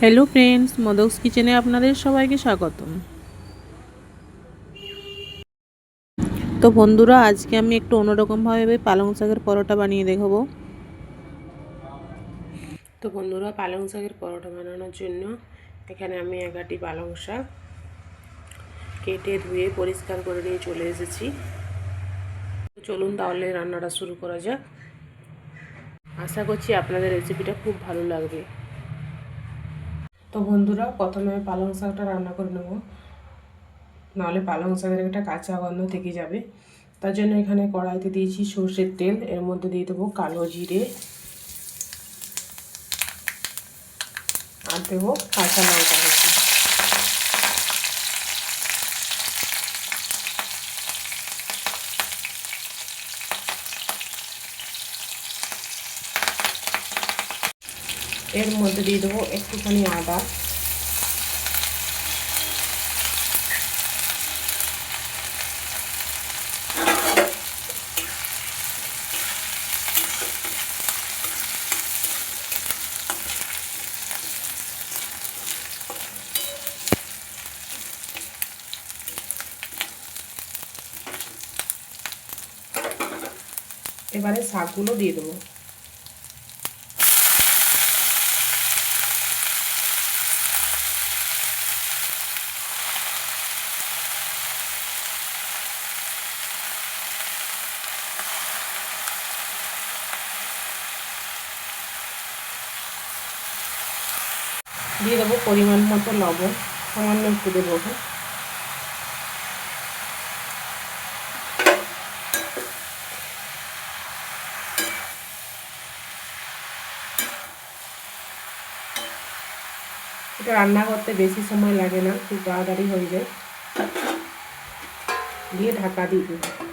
Hello friends মদকস কিচেনে আপনাদের সবাইকে স্বাগতম। তো বন্ধুরা, আজকে আমি একটু অন্যরকমভাবে পালং শাকের পরোটা বানিয়ে দেখাবো। তো বন্ধুরা, পালং শাকের পরোটা বানানোর জন্য এখানে আমি এগারটি পালং শাক কেটে ধুয়ে পরিষ্কার করে নিয়ে চলে এসেছি। চলুন তাহলে রান্নাটা শুরু করা যাক। আশা করছি আপনাদের রেসিপিটা খুব ভালো লাগবে। তো বন্ধুরা, প্রথমে পালং শাকটা রান্না করে নেব। নাহলে পালং শাকের একটা কাঁচা গন্ধ থেকে যাবে। তার জন্য এখানে কড়াইতে দিয়েছি সর্ষের তেল। এর মধ্যে দিয়ে দেবো কালো জিরে। আর দেবো কাঁচা লঙ্কা বেশি এর মধ্যে দিয়ে দেবো একটুখানি আদা। এবারে শাকগুলো দিয়ে দেবো। দিয়ে দেবো পরিমাণ মতো লবণ, সামান্য একটু দেবো এটা রান্না করতে বেশি সময় লাগে না, খুব তাড়াতাড়ি হয়ে যায়। দিয়ে ঢাকা দিয়ে দেবো।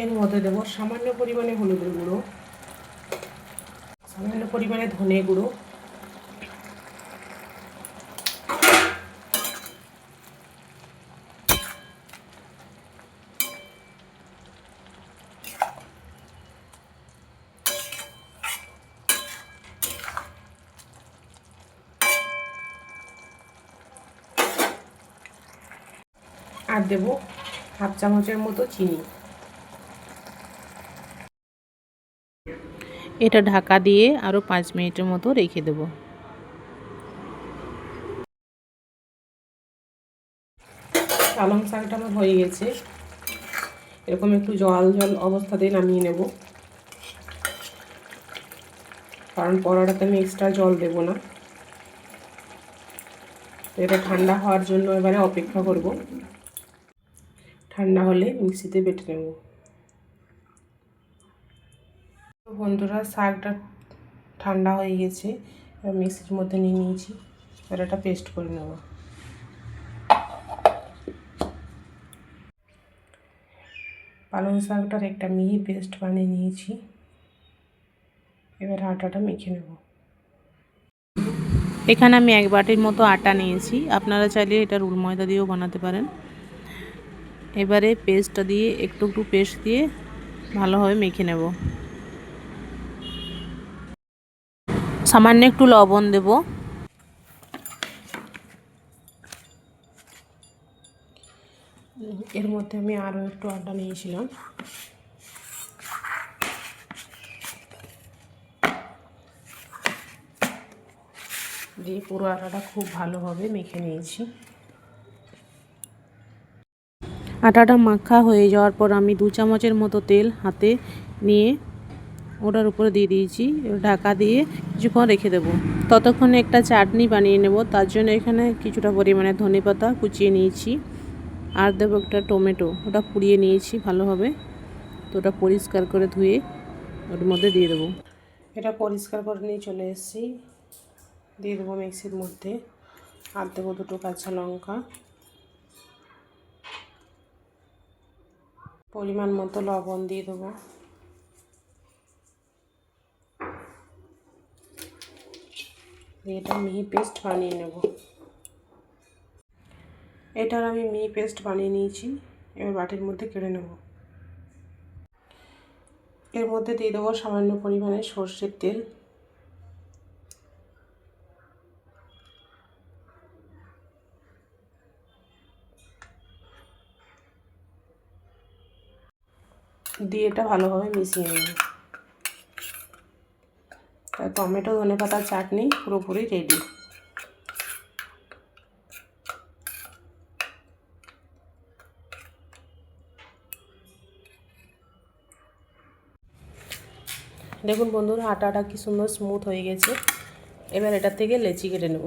এর মধ্যে দেবো সামান্য পরিমাণে হলুদের গুঁড়ো, সামান্য পরিমাণে ধনে গুঁড়ো, আর দেবো হাফ চামচের মতো চিনি। এটা ঢাকা দিয়ে আরও পাঁচ মিনিটের মতো রেখে দেব। পালং শাকটা আমার হয়ে গেছে। এরকম একটু জল জল অবস্থাতেই নামিয়ে নেব। কারণ পরোটাতে আমি এক্সট্রা জল দেব না। এটা ঠান্ডা হওয়ার জন্য এবারে অপেক্ষা করব। ঠান্ডা হলে মিক্সিতে বেটে নেব। বন্ধুরা, শাকটা ঠান্ডা হয়ে গেছে, এবার মিক্সির মধ্যে নিয়ে নিয়েছি, এবার এটা পেস্ট করে নেব। পালং শাকটার একটা মিহি পেস্ট বানিয়ে নিয়েছি, এবার আটাটা মেখে নেব। এখানে আমি এক বাটির মতো আটা নিয়েছি, আপনারা চাইলে এটা রুল ময়দা দিয়েও বানাতে পারেন। এবারে পেস্টটা দিয়ে একটু একটু পেস্ট দিয়ে ভালোভাবে মেখে নেব। সামান্য একটু লবণ দেব। এর মধ্যে আমি আরও একটু আটা নিয়েছিলাম। দিয়ে পুরো আটাটা খুব ভালোভাবে মেখে নিয়েছি। আটাটা মাখা হয়ে যাওয়ার পর আমি দু চামচের মতো তেল হাতে নিয়ে ওটার উপরে দিয়ে দিয়েছি ঢাকা দিয়ে কিছুক্ষণ রেখে দেবো। ততক্ষণে একটা চাটনি বানিয়ে নেব, তার জন্য এখানে কিছুটা পরিমাণে ধনে পাতা কুচিয়ে নিয়েছি, আর দেবো একটা টমেটো, ওটা পুড়িয়ে নিয়েছি ভালোভাবে, তো ওটা পরিষ্কার করে ধুয়ে ওর মধ্যে দিয়ে দেবো। এটা পরিষ্কার করে নিয়ে চলে এসেছি, দিয়ে দেবো মিক্সির মধ্যে, আর দেবো দুটো কাঁচা লঙ্কা। পরিমাণ মতো লবণ দিয়ে দেবো। এটা মিহি পেস্ট বানিয়ে নেব। এটার আমি মি পেস্ট বানিয়ে নিয়েছি, এবার বাটির মধ্যে কেড়ে নেব। এর মধ্যে দিয়ে দেবো সামান্য পরিমাণে সর্ষের তেল। দিয়ে এটা ভালোভাবে মিশিয়ে নেব। টমেটো, ধনে পাতার চাটনি পুরোপুরি রেডি দেখুন বন্ধুরা, আটাটা কি সুন্দর স্মুথ হয়ে গেছে। এবার এটার থেকে লেচি কেটে নেব।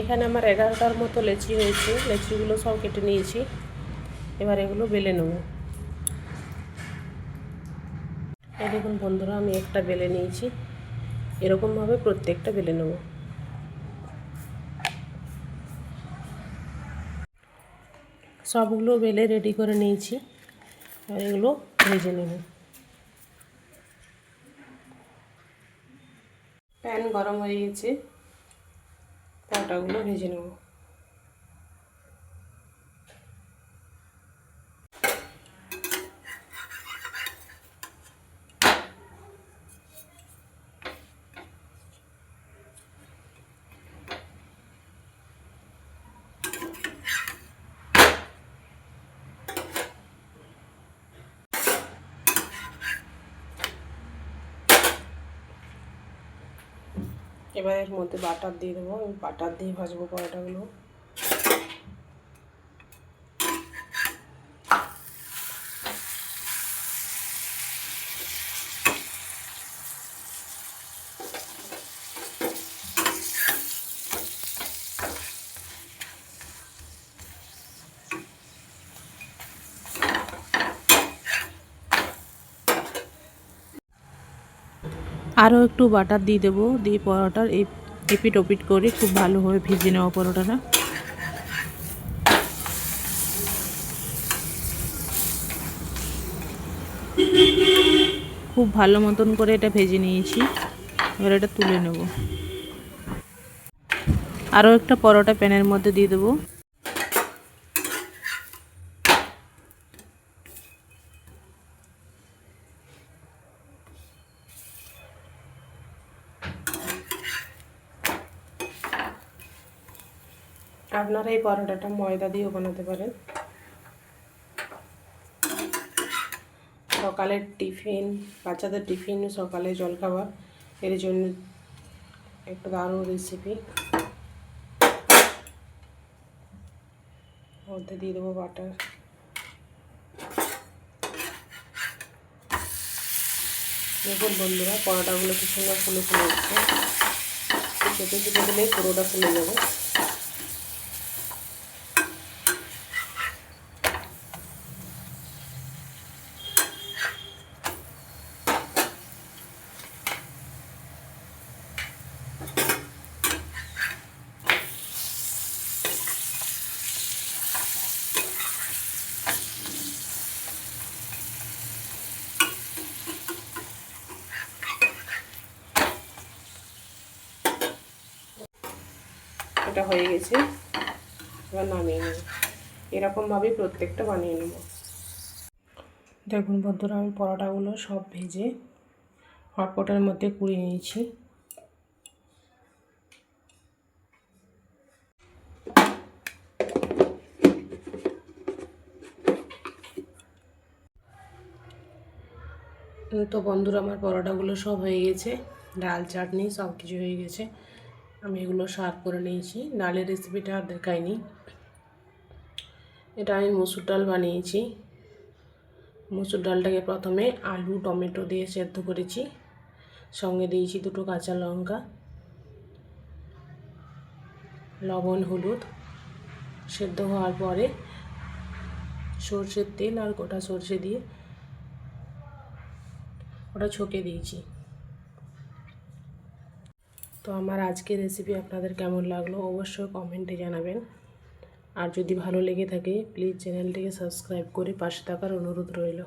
এখানে আমার এগারোটার মতো লেচি হয়েছে, লেচিগুলো সব কেটে নিয়েছি। এবার এগুলো বেলে নেব। এই দেখুন বন্ধুরা, আমি একটা বেলে নিয়েছি। এরকমভাবে প্রত্যেকটা বেলে নেব। সবগুলো বেলে রেডি করে নিয়েছি। আর এগুলো ভেজে নেব। প্যান গরম হয়ে গেছে। পরোটাগুলো ভেজে নেব। এবার এর মধ্যে বাটার দিয়ে দেবো। আমি বাটার দিয়ে ভাজবো পরোটাগুলো। আরও একটু বাটার দিয়ে দেবো। দিয়ে পরোটার এপিট ওপিট করে খুব ভালোভাবে ভেজে নেওয়া পরোটাটা। খুব ভালো মতন করে এটা ভেজে নিয়েছি। এবার এটা তুলে নেব। আরও একটা পরোটা প্যানের মধ্যে দিয়ে দেবো। আপনারা এই পরোটাটা ময়দা দিয়েও বানাতে পারেন। সকালের টিফিন, বাচ্চাদের টিফিন, সকালে জলখাবার, এর জন্য একটা দারুণ রেসিপি মধ্যে দিয়ে দেবো বাটার দেখুন বন্ধুরা, পরোটাগুলো কি সুন্দর ফুলে ফুলে উঠছে। চেপে চেপে দিলেই পুরোটা ফুলে যাবে। এটা হয়ে গেছে। এবার নামিয়ে নেব। এরকমভাবেই প্রত্যেকটা বানিয়ে নেব। দেখুন বন্ধুরা, আমি পরোটাগুলো সব ভেজে হটপটের মধ্যে কুড়িয়ে নিয়েছি। তো বন্ধুরা, আমার পরোটাগুলো সব হয়ে গেছে। ডাল, চাটনি সব কিছু হয়ে গেছে। আমি এগুলো সার্ভ করে নিয়েছি। ডালের রেসিপিটা আর দেখাইনি। এটা আমি মুসুর ডাল বানিয়েছি। মুসুর ডালটাকে প্রথমে আলু, টমেটো দিয়ে সেদ্ধ করেছি। সঙ্গে দিয়েছি দুটো কাঁচা লঙ্কা, লবণ, হলুদ। সেদ্ধ হওয়ার পরে সর্ষের তেল আর গোটা সর্ষে দিয়ে ওটা ছকে দিয়েছি। তো আমার আজকের রেসিপি আপনাদের কেমন লাগল অবশ্যই কমেন্টে জানাবেন। আর যদি ভালো লেগে থাকে প্লিজ চ্যানেলটিকে সাবস্ক্রাইব করে পাশে থাকার অনুরোধ রইল।